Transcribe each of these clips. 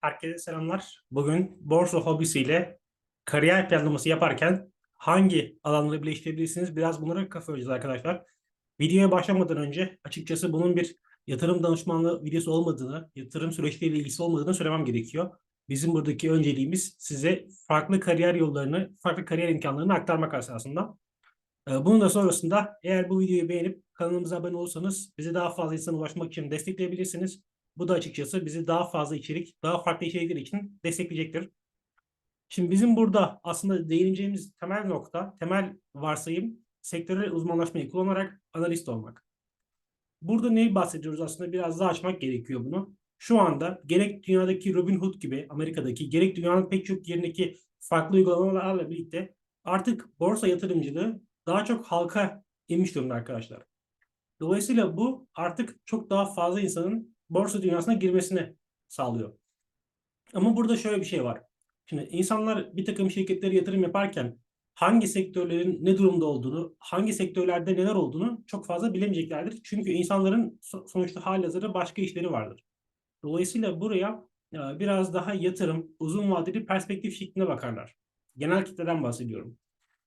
Herkese selamlar. Bugün borsa hobisiyle kariyer planlaması yaparken hangi alanları birleştirebilirsiniz? Biraz bunlara kafa yoracağız arkadaşlar. Videoya başlamadan önce açıkçası bunun bir yatırım danışmanlığı videosu olmadığını, yatırım süreçleriyle ilgisi olmadığını söylemem gerekiyor. Bizim buradaki önceliğimiz size farklı kariyer yollarını, farklı kariyer imkanlarını aktarmak aslında. Ee, Bunun da sonrasında eğer bu videoyu beğenip kanalımıza abone olursanız bize daha fazla insana ulaşmak için destekleyebilirsiniz. Bu da açıkçası bizi daha fazla içerik, daha farklı içerikler için destekleyecektir. Şimdi bizim burada aslında değineceğimiz temel nokta, temel varsayım sektörel uzmanlaşmayı kullanarak analist olmak. Burada neyi bahsediyoruz aslında biraz daha açmak gerekiyor bunu. Şu anda gerek dünyadaki Robinhood gibi Amerika'daki gerek dünyanın pek çok yerindeki farklı uygulamalarla birlikte artık borsa yatırımcılığı daha çok halka inmiş durumda arkadaşlar. Dolayısıyla bu artık çok daha fazla insanın borsa dünyasına girmesini sağlıyor. Ama burada şöyle bir şey var. Şimdi insanlar bir takım şirketlere yatırım yaparken hangi sektörlerin ne durumda olduğunu, hangi sektörlerde neler olduğunu çok fazla bilemeyeceklerdir. Çünkü insanların so- sonuçta halihazırda başka işleri vardır. Dolayısıyla buraya e, biraz daha yatırım, uzun vadeli perspektif şeklinde bakarlar. Genel kitleden bahsediyorum.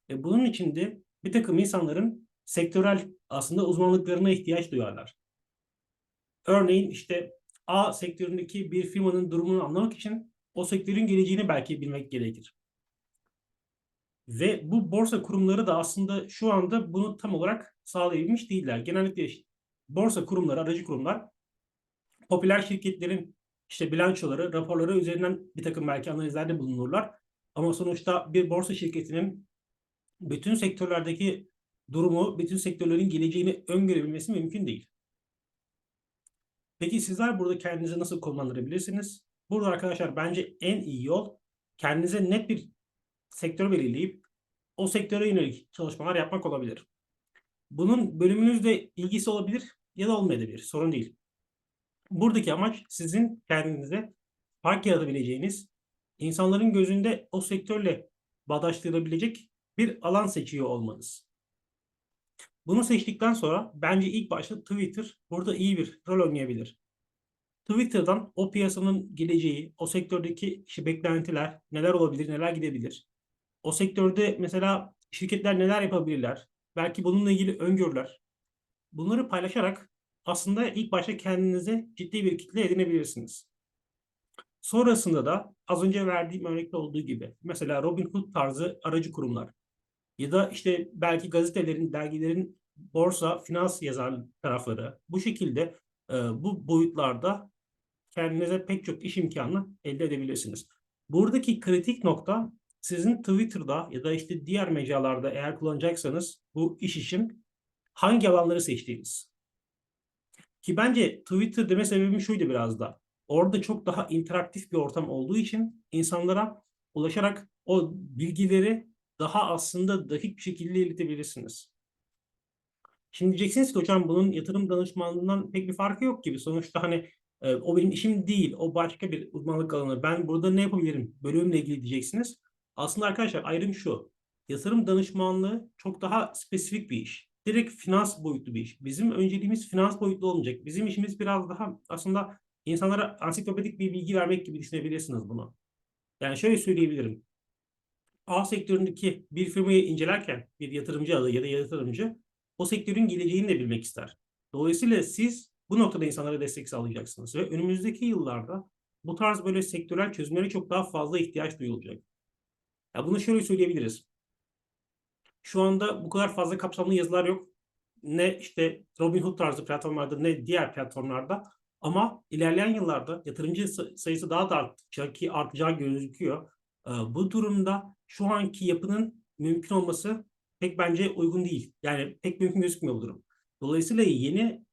E, bunun için de bir takım insanların sektörel aslında uzmanlıklarına ihtiyaç duyarlar. Örneğin işte A sektöründeki bir firmanın durumunu anlamak için o sektörün geleceğini belki bilmek gerekir. Ve bu borsa kurumları da aslında şu anda bunu tam olarak sağlayabilmiş değiller. Genellikle işte borsa kurumları, aracı kurumlar popüler şirketlerin işte bilançoları, raporları üzerinden bir takım belki analizlerde bulunurlar. Ama sonuçta bir borsa şirketinin bütün sektörlerdeki durumu, bütün sektörlerin geleceğini öngörebilmesi mümkün değil. Peki sizler burada kendinizi nasıl konumlandırabilirsiniz? Burada arkadaşlar bence en iyi yol kendinize net bir sektör belirleyip o sektöre yönelik çalışmalar yapmak olabilir. Bunun bölümünüzle ilgisi olabilir ya da olmayabilir. Sorun değil. Buradaki amaç sizin kendinize fark yaratabileceğiniz, insanların gözünde o sektörle bağdaştırabilecek bir alan seçiyor olmanız. Bunu seçtikten sonra bence ilk başta Twitter burada iyi bir rol oynayabilir. Twitter'dan o piyasanın geleceği, o sektördeki işte beklentiler, neler olabilir, neler gidebilir. O sektörde mesela şirketler neler yapabilirler, belki bununla ilgili öngörüler. Bunları paylaşarak aslında ilk başta kendinize ciddi bir kitle edinebilirsiniz. Sonrasında da az önce verdiğim örnekte olduğu gibi mesela Robinhood tarzı aracı kurumlar ya da işte belki gazetelerin, dergilerin borsa, finans yazar tarafları bu şekilde e, bu boyutlarda kendinize pek çok iş imkanı elde edebilirsiniz. Buradaki kritik nokta sizin Twitter'da ya da işte diğer mecralarda eğer kullanacaksanız bu iş için hangi alanları seçtiğiniz. Ki bence Twitter deme sebebim şuydu biraz da. Orada çok daha interaktif bir ortam olduğu için insanlara ulaşarak o bilgileri daha aslında dakik bir şekilde iletebilirsiniz. Şimdi diyeceksiniz ki hocam bunun yatırım danışmanlığından pek bir farkı yok gibi. Sonuçta hani e, o benim işim değil, o başka bir uzmanlık alanı. Ben burada ne yapabilirim bölümle ilgili diyeceksiniz. Aslında arkadaşlar ayrım şu. Yatırım danışmanlığı çok daha spesifik bir iş. Direkt finans boyutlu bir iş. Bizim önceliğimiz finans boyutlu olmayacak. Bizim işimiz biraz daha aslında insanlara ansiklopedik bir bilgi vermek gibi düşünebilirsiniz bunu. Yani şöyle söyleyebilirim. A sektöründeki bir firmayı incelerken bir yatırımcı adı ya da yatırımcı o sektörün geleceğini de bilmek ister. Dolayısıyla siz bu noktada insanlara destek sağlayacaksınız ve önümüzdeki yıllarda bu tarz böyle sektörel çözümlere çok daha fazla ihtiyaç duyulacak. Ya bunu şöyle söyleyebiliriz. Şu anda bu kadar fazla kapsamlı yazılar yok. Ne işte Robinhood tarzı platformlarda ne diğer platformlarda. Ama ilerleyen yıllarda yatırımcı sayısı daha da artacak ki artacağı gözüküyor. Bu durumda şu anki yapının mümkün olması pek bence uygun değil. Yani pek mümkün gözükmüyor bu durum. Dolayısıyla yeni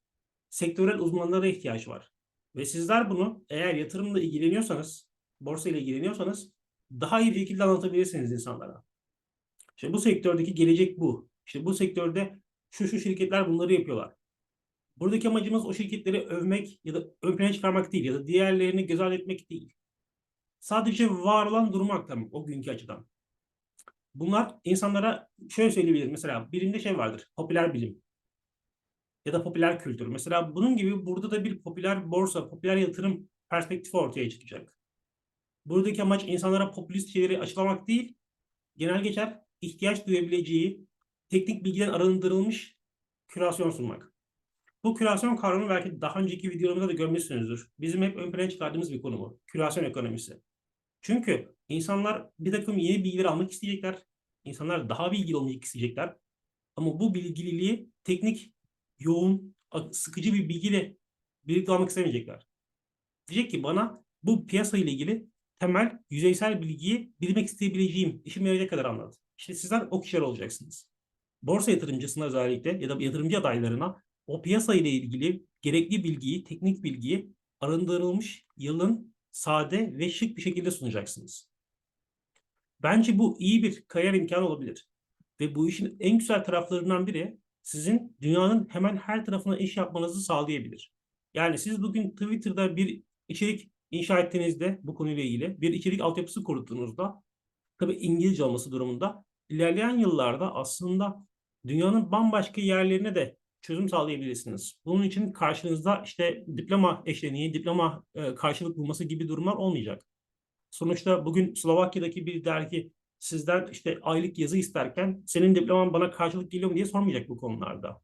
sektörel uzmanlara ihtiyaç var. Ve sizler bunu eğer yatırımla ilgileniyorsanız, borsa ile ilgileniyorsanız daha iyi bir şekilde anlatabilirsiniz insanlara. İşte bu sektördeki gelecek bu. İşte bu sektörde şu şu şirketler bunları yapıyorlar. Buradaki amacımız o şirketleri övmek ya da ön plana çıkarmak değil ya da diğerlerini göz ardı etmek değil. Sadece var olan durumu aktarmak o günkü açıdan. Bunlar insanlara şöyle söyleyebilirim. Mesela birinde şey vardır. Popüler bilim. Ya da popüler kültür. Mesela bunun gibi burada da bir popüler borsa, popüler yatırım perspektifi ortaya çıkacak. Buradaki amaç insanlara popülist şeyleri aşılamak değil, genel geçer ihtiyaç duyabileceği teknik bilgiden arındırılmış kürasyon sunmak. Bu kürasyon kavramı belki daha önceki videolarımızda da görmüşsünüzdür. Bizim hep ön plana çıkardığımız bir konu bu. Kürasyon ekonomisi. Çünkü insanlar bir takım yeni bilgileri almak isteyecekler. İnsanlar daha bilgili olmak isteyecekler. Ama bu bilgililiği teknik, yoğun, sıkıcı bir bilgiyle birlikte almak istemeyecekler. Diyecek ki bana bu piyasa ile ilgili temel, yüzeysel bilgiyi bilmek isteyebileceğim, işime yarayacak kadar anlat. İşte sizler o kişiler olacaksınız. Borsa yatırımcısına özellikle ya da yatırımcı adaylarına o piyasa ile ilgili gerekli bilgiyi, teknik bilgiyi arındırılmış, yılın sade ve şık bir şekilde sunacaksınız. Bence bu iyi bir kariyer imkanı olabilir. Ve bu işin en güzel taraflarından biri sizin dünyanın hemen her tarafına iş yapmanızı sağlayabilir. Yani siz bugün Twitter'da bir içerik inşa ettiğinizde bu konuyla ilgili bir içerik altyapısı kurduğunuzda tabii İngilizce olması durumunda ilerleyen yıllarda aslında dünyanın bambaşka yerlerine de çözüm sağlayabilirsiniz. Bunun için karşınızda işte diploma eşleniği, diploma e, karşılık bulması gibi durumlar olmayacak. Sonuçta bugün Slovakya'daki bir dergi sizden işte aylık yazı isterken senin diploman bana karşılık geliyor mu diye sormayacak bu konularda.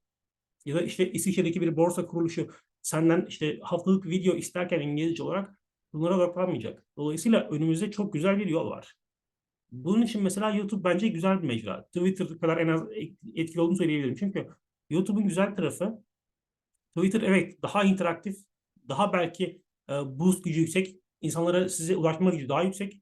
Ya da işte İsviçre'deki bir borsa kuruluşu senden işte haftalık video isterken İngilizce olarak bunlara odaklanmayacak. Dolayısıyla önümüzde çok güzel bir yol var. Bunun için mesela YouTube bence güzel bir mecra. Twitter kadar en az etkili olduğunu söyleyebilirim. Çünkü YouTube'un güzel tarafı Twitter evet daha interaktif, daha belki e, boost gücü yüksek, insanlara size ulaşma gücü daha yüksek.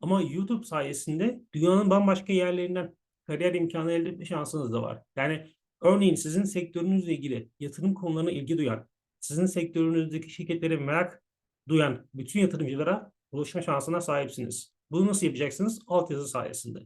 Ama YouTube sayesinde dünyanın bambaşka yerlerinden kariyer imkanı elde etme şansınız da var. Yani örneğin sizin sektörünüzle ilgili yatırım konularına ilgi duyan, sizin sektörünüzdeki şirketlere merak duyan bütün yatırımcılara ulaşma şansına sahipsiniz. Bunu nasıl yapacaksınız? Altyazı sayesinde.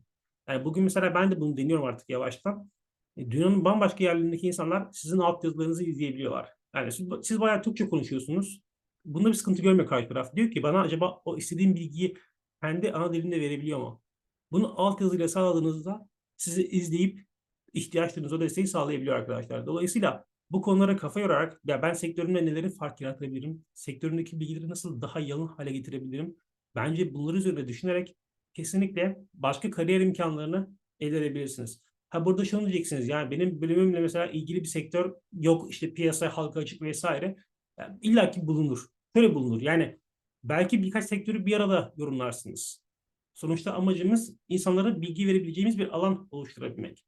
Yani bugün mesela ben de bunu deniyorum artık yavaştan. E, dünyanın bambaşka yerlerindeki insanlar sizin altyazılarınızı izleyebiliyorlar. Yani siz, siz bayağı Türkçe konuşuyorsunuz. Bunda bir sıkıntı görmüyor karşı taraf. Diyor ki bana acaba o istediğim bilgiyi kendi ana dilinde verebiliyor mu? Bunu altyazıyla sağladığınızda sizi izleyip ihtiyaçlarınız o desteği sağlayabiliyor arkadaşlar. Dolayısıyla bu konulara kafa yorarak ya ben sektörümde neleri fark yaratabilirim? Sektöründeki bilgileri nasıl daha yalın hale getirebilirim? Bence bunları üzerinde düşünerek kesinlikle başka kariyer imkanlarını elde edebilirsiniz. Ha burada şunu diyeceksiniz yani benim bölümümle mesela ilgili bir sektör yok işte piyasa halka açık vesaire. Yani İlla ki bulunur. Şöyle bulunur yani belki birkaç sektörü bir arada yorumlarsınız. Sonuçta amacımız insanlara bilgi verebileceğimiz bir alan oluşturabilmek.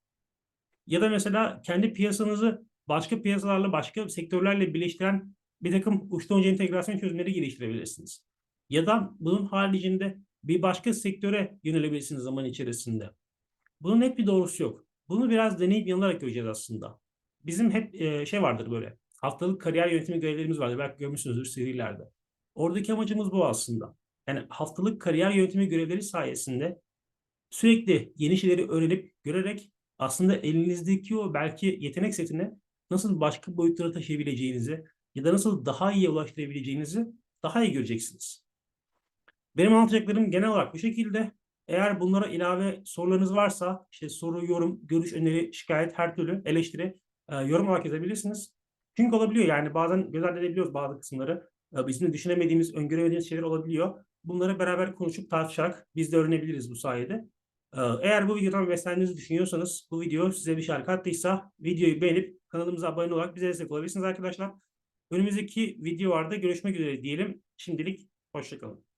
Ya da mesela kendi piyasanızı başka piyasalarla, başka sektörlerle birleştiren bir takım uçtan uca entegrasyon çözümleri geliştirebilirsiniz. Ya da bunun haricinde bir başka sektöre yönelebilirsiniz zaman içerisinde. Bunun hep bir doğrusu yok. Bunu biraz deneyip yanılarak göreceğiz aslında. Bizim hep şey vardır böyle. Haftalık kariyer yönetimi görevlerimiz vardır. Belki görmüşsünüzdür serilerde. Oradaki amacımız bu aslında. Yani haftalık kariyer yönetimi görevleri sayesinde sürekli yeni şeyleri öğrenip görerek aslında elinizdeki o belki yetenek setini nasıl başka boyutlara taşıyabileceğinizi ya da nasıl daha iyi ulaştırabileceğinizi daha iyi göreceksiniz. Benim anlatacaklarım genel olarak bu şekilde. Eğer bunlara ilave sorularınız varsa işte soru, yorum, görüş, öneri, şikayet, her türlü eleştiri e, yorum olarak yazabilirsiniz. Çünkü olabiliyor yani bazen göz ardı edebiliyoruz bazı kısımları. E, bizim de düşünemediğimiz, öngöremediğimiz şeyler olabiliyor. Bunları beraber konuşup tartışarak biz de öğrenebiliriz bu sayede. E, eğer bu videodan beslendiğinizi düşünüyorsanız, bu video size bir şey kattıysa videoyu beğenip kanalımıza abone olarak bize destek olabilirsiniz arkadaşlar. Önümüzdeki videolarda görüşmek üzere diyelim. Şimdilik hoşçakalın.